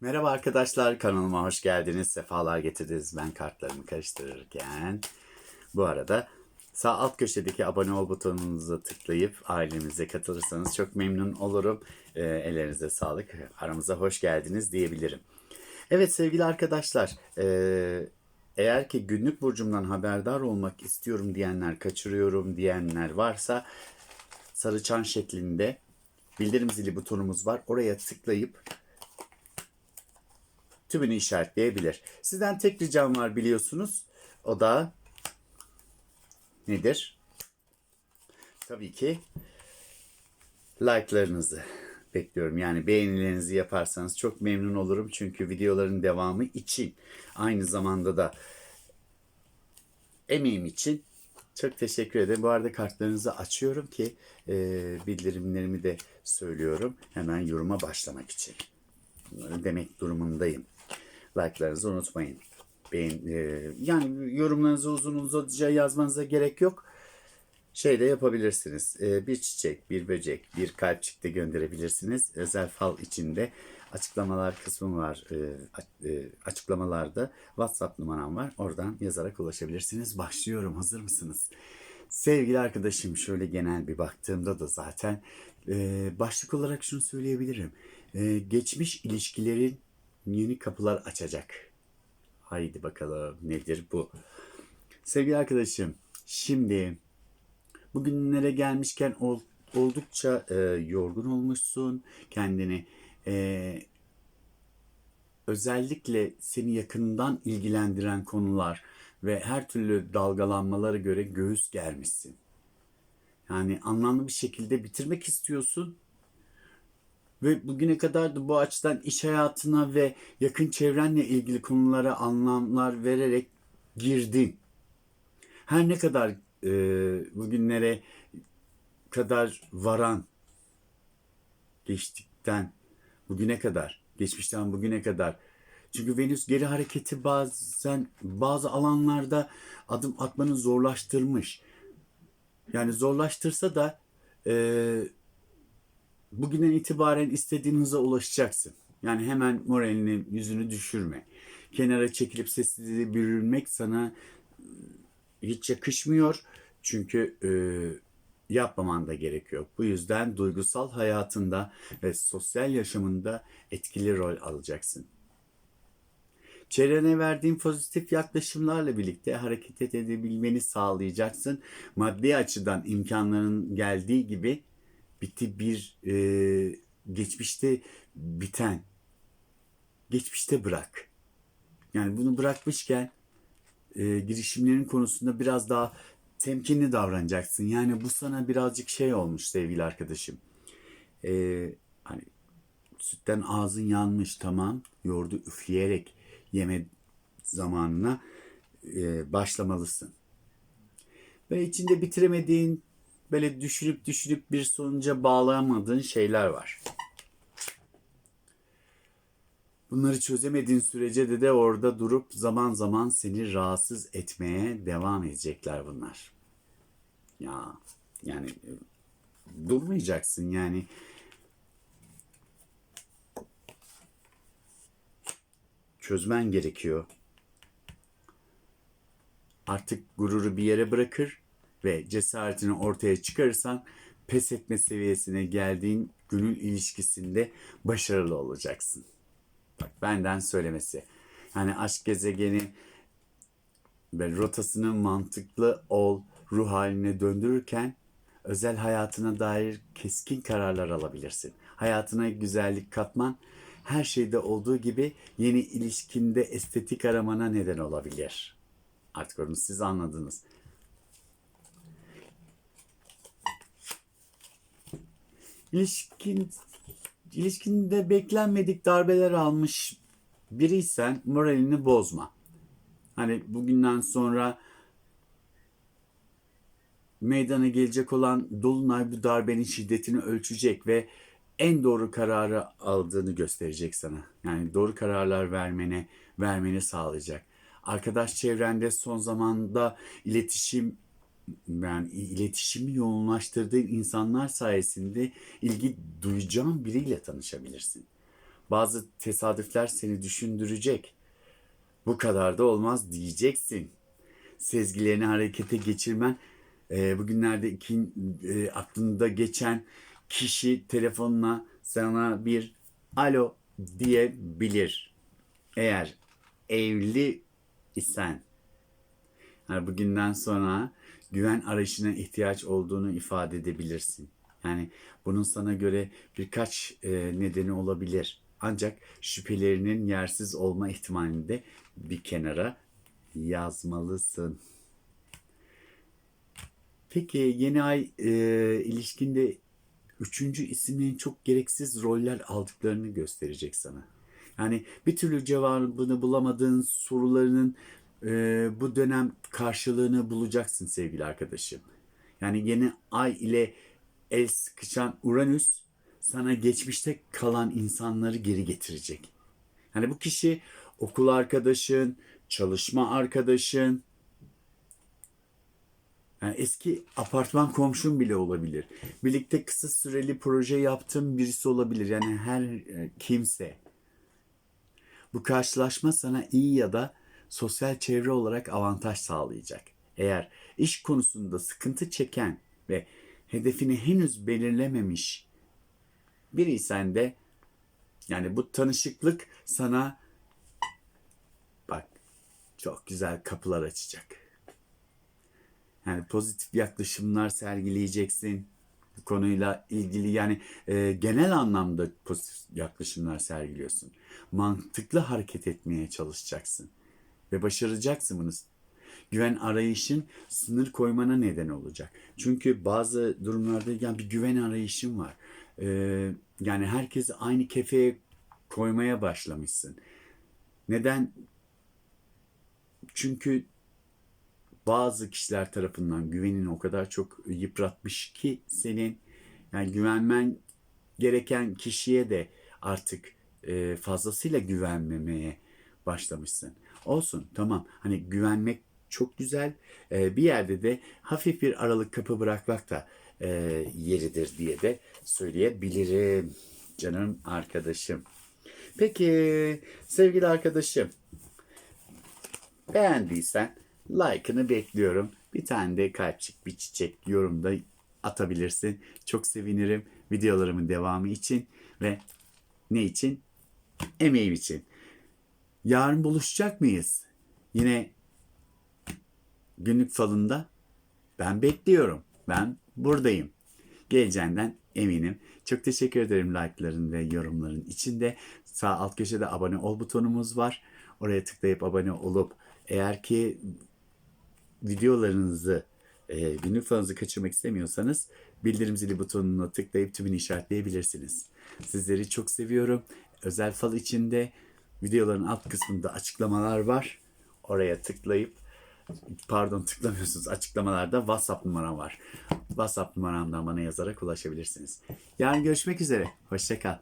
Merhaba arkadaşlar, kanalıma hoş geldiniz, sefalar getirdiniz ben kartlarımı karıştırırken. Bu arada sağ alt köşedeki abone ol butonunuza tıklayıp ailemize katılırsanız çok memnun olurum. Ee, ellerinize sağlık, aramıza hoş geldiniz diyebilirim. Evet sevgili arkadaşlar, ee, eğer ki günlük burcumdan haberdar olmak istiyorum diyenler, kaçırıyorum diyenler varsa sarı çan şeklinde bildirim zili butonumuz var. Oraya tıklayıp tümünü işaretleyebilir. Sizden tek ricam var biliyorsunuz. O da nedir? Tabii ki like'larınızı bekliyorum. Yani beğenilerinizi yaparsanız çok memnun olurum. Çünkü videoların devamı için aynı zamanda da emeğim için çok teşekkür ederim. Bu arada kartlarınızı açıyorum ki e, bildirimlerimi de söylüyorum. Hemen yoruma başlamak için. Bunları demek durumundayım. Like'larınızı unutmayın. Beğen, e, yani yorumlarınızı uzun uzadıca yazmanıza gerek yok. Şey de yapabilirsiniz. E, bir çiçek, bir böcek, bir kalpçik de gönderebilirsiniz. Özel fal içinde açıklamalar kısmı var. E, e, açıklamalarda WhatsApp numaram var. Oradan yazarak ulaşabilirsiniz. Başlıyorum. Hazır mısınız? Sevgili arkadaşım şöyle genel bir baktığımda da zaten e, başlık olarak şunu söyleyebilirim. E, geçmiş ilişkilerin yeni kapılar açacak. Haydi bakalım nedir bu? Sevgili arkadaşım şimdi bugünlere gelmişken ol- oldukça e, yorgun olmuşsun. Kendini e, özellikle seni yakından ilgilendiren konular ve her türlü dalgalanmalara göre göğüs germişsin. Yani anlamlı bir şekilde bitirmek istiyorsun ve bugüne kadar da bu açıdan iş hayatına ve yakın çevrenle ilgili konulara anlamlar vererek girdin. Her ne kadar e, bugünlere kadar varan geçtikten bugüne kadar, geçmişten bugüne kadar. Çünkü Venüs geri hareketi bazen bazı alanlarda adım atmanı zorlaştırmış. Yani zorlaştırsa da e, bugünden itibaren istediğin hıza ulaşacaksın. Yani hemen moralini, yüzünü düşürme. Kenara çekilip sessizliğe bürünmek sana e, hiç yakışmıyor. Çünkü e, yapmaman da gerekiyor. Bu yüzden duygusal hayatında ve sosyal yaşamında etkili rol alacaksın. Çevrene verdiğin pozitif yaklaşımlarla birlikte hareket edebilmeni sağlayacaksın. Maddi açıdan imkanların geldiği gibi bitti bir e, geçmişte biten, geçmişte bırak. Yani bunu bırakmışken e, girişimlerin konusunda biraz daha temkinli davranacaksın. Yani bu sana birazcık şey olmuş sevgili arkadaşım. E, hani sütten ağzın yanmış tamam. Yoğurdu üfleyerek yeme zamanına e, başlamalısın. Ve içinde bitiremediğin böyle düşürüp düşürüp bir sonuca bağlayamadığın şeyler var. Bunları çözemediğin sürece de de orada durup zaman zaman seni rahatsız etmeye devam edecekler bunlar. Ya yani durmayacaksın yani. Çözmen gerekiyor. Artık gururu bir yere bırakır ve cesaretini ortaya çıkarırsan pes etme seviyesine geldiğin gönül ilişkisinde başarılı olacaksın. Bak benden söylemesi. Yani aşk gezegeni ve rotasını mantıklı ol ruh haline döndürürken özel hayatına dair keskin kararlar alabilirsin. Hayatına güzellik katman her şeyde olduğu gibi yeni ilişkinde estetik aramana neden olabilir. Artık onu siz anladınız. İlişkin, ilişkinde beklenmedik darbeler almış biriysen moralini bozma. Hani bugünden sonra meydana gelecek olan dolunay bu darbenin şiddetini ölçecek ve en doğru kararı aldığını gösterecek sana. Yani doğru kararlar vermene vermeni sağlayacak. Arkadaş çevrende son zamanda iletişim yani iletişimi yoğunlaştırdığın insanlar sayesinde ilgi duyacağın biriyle tanışabilirsin. Bazı tesadüfler seni düşündürecek. Bu kadar da olmaz diyeceksin. Sezgilerini harekete geçirmen e, bugünlerde iki, e, aklında geçen kişi telefonla sana bir alo diyebilir. Eğer evli isen yani bugünden sonra güven arayışına ihtiyaç olduğunu ifade edebilirsin. Yani bunun sana göre birkaç e, nedeni olabilir. Ancak şüphelerinin yersiz olma ihtimalini de bir kenara yazmalısın. Peki yeni ay e, ilişkinde üçüncü isimlerin çok gereksiz roller aldıklarını gösterecek sana. Yani bir türlü cevabını bulamadığın sorularının e, bu dönem karşılığını bulacaksın sevgili arkadaşım. Yani yeni ay ile el sıkışan Uranüs sana geçmişte kalan insanları geri getirecek. Yani bu kişi okul arkadaşın, çalışma arkadaşın, yani eski apartman komşun bile olabilir. Birlikte kısa süreli proje yaptığın birisi olabilir. Yani her e, kimse. Bu karşılaşma sana iyi ya da sosyal çevre olarak avantaj sağlayacak. Eğer iş konusunda sıkıntı çeken ve hedefini henüz belirlememiş biriysen de yani bu tanışıklık sana bak çok güzel kapılar açacak. Yani pozitif yaklaşımlar sergileyeceksin bu konuyla ilgili yani e, genel anlamda pozitif yaklaşımlar sergiliyorsun. Mantıklı hareket etmeye çalışacaksın ve başaracaksın bunu. Güven arayışın sınır koymana neden olacak. Çünkü bazı durumlarda yani bir güven arayışın var. Ee, yani herkesi aynı kefeye koymaya başlamışsın. Neden? Çünkü bazı kişiler tarafından güvenini o kadar çok yıpratmış ki senin yani güvenmen gereken kişiye de artık e, fazlasıyla güvenmemeye başlamışsın. Olsun tamam hani güvenmek çok güzel E, bir yerde de hafif bir aralık kapı bırakmak da e, yeridir diye de söyleyebilirim canım arkadaşım. Peki sevgili arkadaşım beğendiysen like'ını bekliyorum. Bir tane de kalpçik bir çiçek yorumda atabilirsin. Çok sevinirim videolarımın devamı için ve ne için? Emeğim için. Yarın buluşacak mıyız? Yine günlük falında ben bekliyorum. Ben buradayım. Geleceğinden eminim. Çok teşekkür ederim like'ların ve yorumların içinde. Sağ alt köşede abone ol butonumuz var. Oraya tıklayıp abone olup eğer ki videolarınızı e, günlük falanızı kaçırmak istemiyorsanız bildirim zili butonuna tıklayıp tümünü işaretleyebilirsiniz. Sizleri çok seviyorum. Özel fal içinde videoların alt kısmında açıklamalar var. Oraya tıklayıp pardon tıklamıyorsunuz. Açıklamalarda WhatsApp numaram var. WhatsApp numaramdan bana yazarak ulaşabilirsiniz. Yarın görüşmek üzere. Hoşçakal.